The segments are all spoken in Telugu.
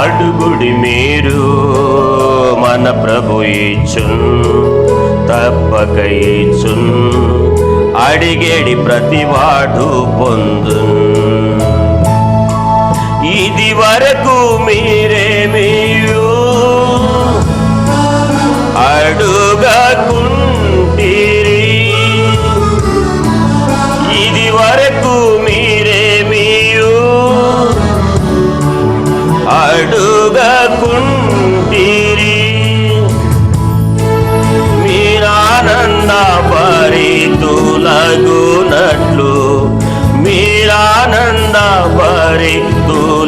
అడుగుడి మీరు మన ప్రభు ఇచ్చున్ తప్పక ఇచ్చున్ అడిగేడి ప్రతివాడు పొందు ఇది వరకు మీరేమీయు అడుగకుండా పరితులగునట్లు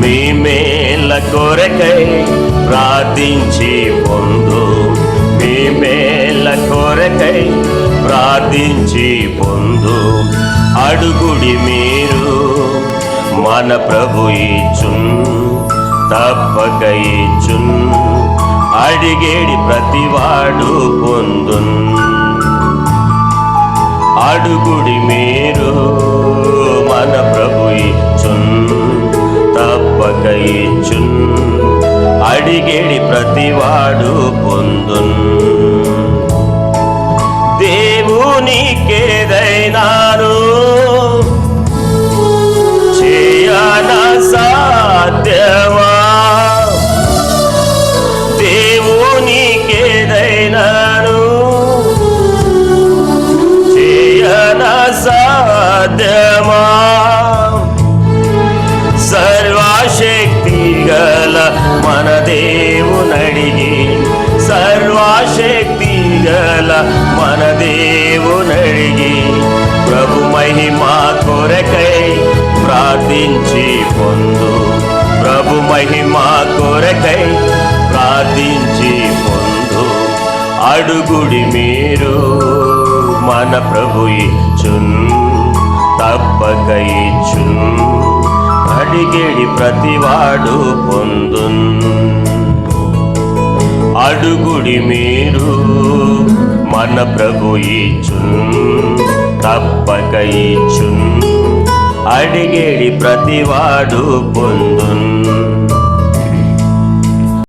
మీ మేల కొరకై ప్రార్థించి పొందు. మీ మేల కొరకై ప్రార్థించి పొందు. అడుగుడి మీరు మన ప్రభు ఇచ్చున్ తప్పక ఇచ్చున్. అడిగేడి ప్రతివాడు పొందున్. అడుగుడి మీరు అడిగేడి ప్రతివాడు పొందున్. దేవునికేదైనాను చేయన సాధ్యమా? దేవునికేదైనాను చేయన సాధ్యమా? దేవునడిగి సర్వశక్తి గల మన దేవునడిగి. ప్రభు మహిమా కొరకై ప్రార్థించి పొందు. ప్రభు మహిమా కొరకై ప్రార్థించి పొందు. అడుగుడి మీరు మన ప్రభు ఇచ్చున్ తప్పక ఇచ్చున్. అడిగేడి ప్రతివాడు పొందున్. అడుగుడి మీరు మన ప్రభు ఇచ్చున్ తప్పక ఇచ్చున్ అడిగేడి ప్రతివాడు పొందున్.